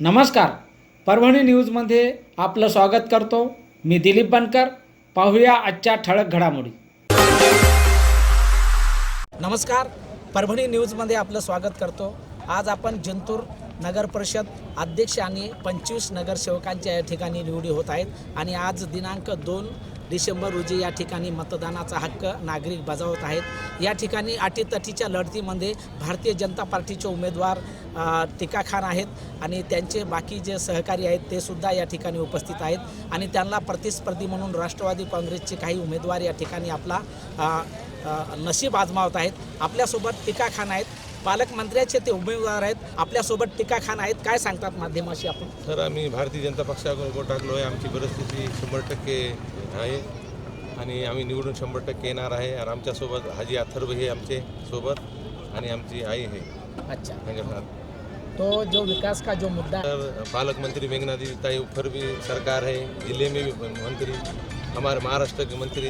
नमस्कार. परभणी न्यूजमध्ये आपलं स्वागत करतो. मी दिलीप बनकर. पाहूया आजच्या ठळक घडामोडी. नमस्कार. परभणी न्यूजमध्ये आपलं स्वागत करतो. आज आपण जिंतूर नगर परिषद अध्यक्ष आणि पंचवीस नगरसेवकांच्या या ठिकाणी निवडी होत आहेत. आणि आज दिनांक दोन डिसेंबर रोजी या ठिकाणी मतदानाचा हक्क नागरिक बजावत आहेत. या ठिकाणी अटीतटीच्या लढतीमध्ये भारतीय जनता पार्टीचे उमेदवार अ, खान आहेत आणि त्यांचे बाकी जे सहकारी आहेत ते सुद्धा या ठिकाणी उपस्थित आहेत आणि त्यांना प्रतिस्पर्धी म्हणून राष्ट्रवादी काँग्रेसचे काही उमेदवार या ठिकाणी आपला नशीब आजमावत आहेत. आपल्यासोबत टीकाखान आहेत. पालकमंत्र्याचे ते उमेदवार आहेत आपल्यासोबत टिका खान आहेत. काय सांगतात माध्यमाशी आपण? सर आम्ही भारतीय जनता पक्षाकडून उभं टाकलो आहे. आमची परिस्थिती शंभर टक्के आहे आणि आम्ही निवडून शंभर टक्के येणार आहे. आणि आमच्यासोबत हाजी अथर्व हे आमचे सोबत आणि आमची आई आहे अच्छा. तो जो विकास का जो मुद्दा तर पालक मंत्री मेघना देवी ताई ऊपर भी सरकार है जिले में भी मंत्री हमारे महाराष्ट्र के मंत्री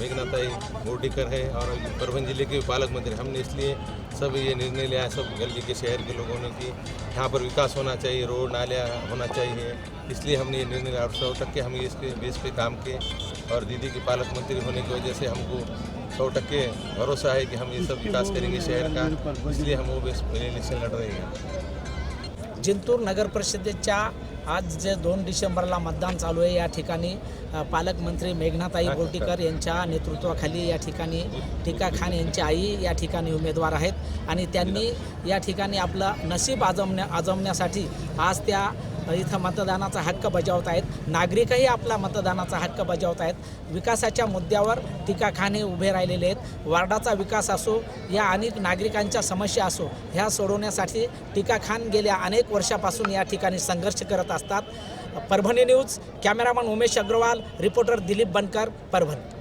मेघना ताई गोटीकर है और परभन ज़िले के भी पालक मंत्री हमने इसलिए सब ये निर्णय लिया सब गली के शहर के लोगों ने कि यहाँ पर विकास होना चाहिए, रोड नालियाँ होना चाहिए। इसलिए हमने ये निर्णय लिया सौ टक्के हम इसके बेस पे काम किए और दीदी के पालक मंत्री होने की वजह से हमको सौ टक्के भरोसा है कि हम ये सब विकास करेंगे शहर का। इसलिए हम वो बेस इलेक्शन लड़ रहे हैं। जिंतूर नगर परिषदेच्या आज जे दोन डिसेंबरला मतदान चालू आहे या ठिकाणी पालकमंत्री मेघनाताई बोर्टीकर यांच्या नेतृत्वाखाली या ठिकाणी टीका खान यांची आई या ठिकाणी उमेदवार आहेत. आणि त्यांनी या ठिकाणी आपलं नशीब आजमण्या आजमण्यासाठी आज त्या इथं मतदानाचा हक्क बजावत आहेत. नागरिकही आपला मतदानाचा हक्क बजावत आहेत. विकासाच्या मुद्द्यावर टीकाखान हे उभे राहिलेले आहेत. वार्डाचा विकास असो या अनेक नागरिकांच्या समस्या असो ह्या सोडवण्यासाठी टीका खान गेल्या अनेक वर्षापासून या ठिकाणी संघर्ष करत असतात. Parbhani news cameraman Umesh Agarwal reporter Dilip Bankar Parbhani.